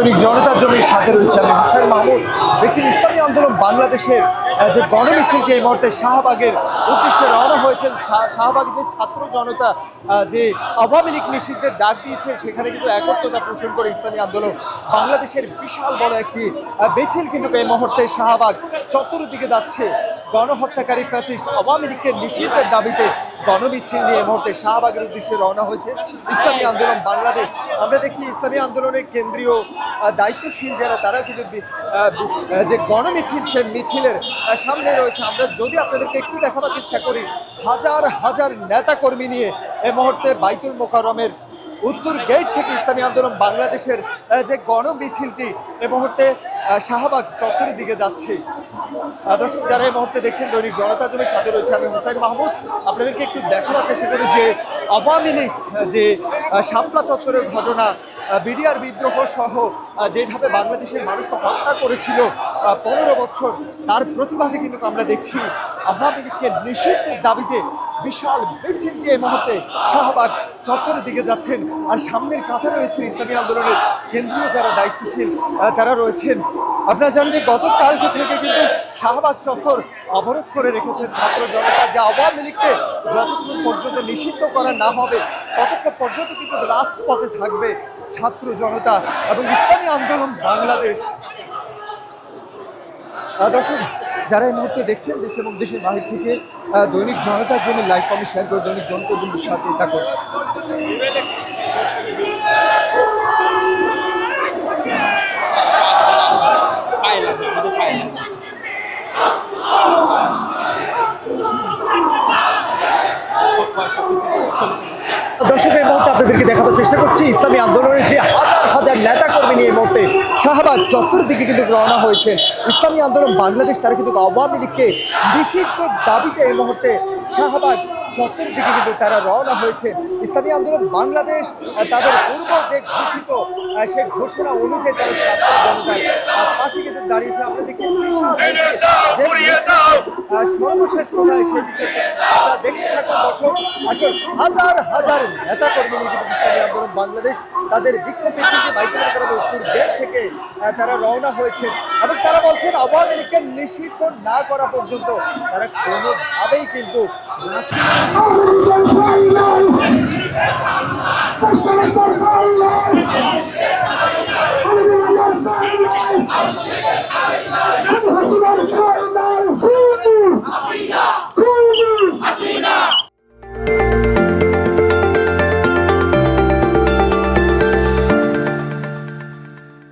দৈনিক জনতার জমির সাথে রয়েছে আমি হাসান মাহমুদ। দেখছেন ইসলামী আন্দোলন বাংলাদেশের যে গণমিছিলটি এই মুহূর্তে শাহবাগের উদ্দেশ্যে রওনা হয়েছেন। শাহবাগের যে ছাত্র জনতা যে আওয়ামী লীগ নিষিদ্ধের ডাক দিয়েছে সেখানে কিন্তু একত্রতা পোষণ করে ইসলামী আন্দোলন বাংলাদেশের বিশাল বড় একটি মিছিল কিন্তু এই মুহূর্তে শাহবাগ চত্বরের দিকে যাচ্ছে। গণহত্যাকারী ফ্যাসিস্ট আওয়ামী লীগকে নিষিদ্ধের দাবিতে গণমিছিল নিয়ে মুহূর্তে শাহবাগের উদ্দেশ্যে রওনা হয়েছে ইসলামী আন্দোলন বাংলাদেশ। আমরা দেখছি ইসলামী আন্দোলনের কেন্দ্রীয় দায়িত্বশীল যারা তারা কিন্তু যে গণমিছিল সে মিছিলের সামনে রয়েছে। আমরা যদি আপনাদেরকে একটু দেখাবার চেষ্টা করি, হাজার হাজার নেতা কর্মী নিয়ে এ মুহূর্তে বাইতুল মোকাররমের উত্তর গেট থেকে ইসলামী আন্দোলন বাংলাদেশের যে গণমিছিলটি এ মুহূর্তে শাহবাগ চত্বরের দিকে যাচ্ছে। দর্শক, যারা এই মুহূর্তে দেখছেন দৈনিক জনতা জমির সাথে রয়েছে আমি হোসাইন মাহমুদ। আপনাদেরকে একটু দেখাবার চেষ্টা করি যে, আওয়ামী লীগ যে শাপলা চত্বরের ঘটনা বিডিআর বিদ্রোহ সহ যেভাবে বাংলাদেশের মানুষকে হত্যা করেছিল পনেরো বছর তার প্রতিবাদে কিন্তু আমরা দেখছি আওয়ামী লীগকে নিষিদ্ধের দাবিতে বিশাল মিছিলটি এই মুহূর্তে শাহবাগ চত্বরের দিকে যাচ্ছেন আর সামনের কাতারে রয়েছেন ইসলামী আন্দোলনের কেন্দ্রীয় যারা দায়িত্বশীল তারা রয়েছেন। আপনারা জানেন যে গতকালকে থেকে কিন্তু শাহবাগ চত্বর অবরোধ করে রেখেছে ছাত্র জনতা, যে আওয়ামী লীগকে যতক্ষণ পর্যন্ত নিষিদ্ধ করা না হবে, ততক্ষণ পর্যন্ত কিন্তু রাজপথে থাকবে ছাত্র জনতা এবং ইসলামী আন্দোলন বাংলাদেশ। দর্শক যারা এই মুহূর্তে দেখছেন দেশ এবং দেশের বাহির থেকে দৈনিক জনতার জন্য লাইক কমেন্ট শেয়ার করে দৈনিক জনতার জন্য সাথে থাকুন। দর্শক, এই মুহূর্তে আপনাদেরকে দেখাবার চেষ্টা করছি, ইসলামী আন্দোলনের যে হাজার হাজার নেতা কর্মী নিয়ে মুহূর্তে শাহবাগ চত্বর দিকে কিন্তু রওনা হয়েছেন। ইসলামী আন্দোলন, বাংলাদেশ, তারা কিন্তু আওয়ামী লীগকে নিষিদ্ধ দাবিতে এই মুহূর্তে শাহবাগ চত্বরের দিকে কিন্তু তারা রওনা হয়েছেন ইসলামী আন্দোলন, বাংলাদেশ তাদের পূর্ব যে ঘোষিত সেই ঘোষণা অনুযায়ী তারা ছাত্র জনতার পাশে কিন্তু দাঁড়িয়েছে। আমরা দেখছি যে সর্বশেষ কোথায় সেই দেখতে থাকুন। দর্শক আসল হাজার হাজার নেতা কর্মী নিয়ে কিন্তু বাংলাদেশ তাদের বিক্ষোভ মিছিলটি বাইতুল মোকাররমের উত্তর গেট থেকে তারা রওনা হয়েছেন এবং তারা বলছেন, আওয়ামী লীগকে নিষিদ্ধ না করা পর্যন্ত তারা কোনোভাবেই কিন্তু রাজনীতি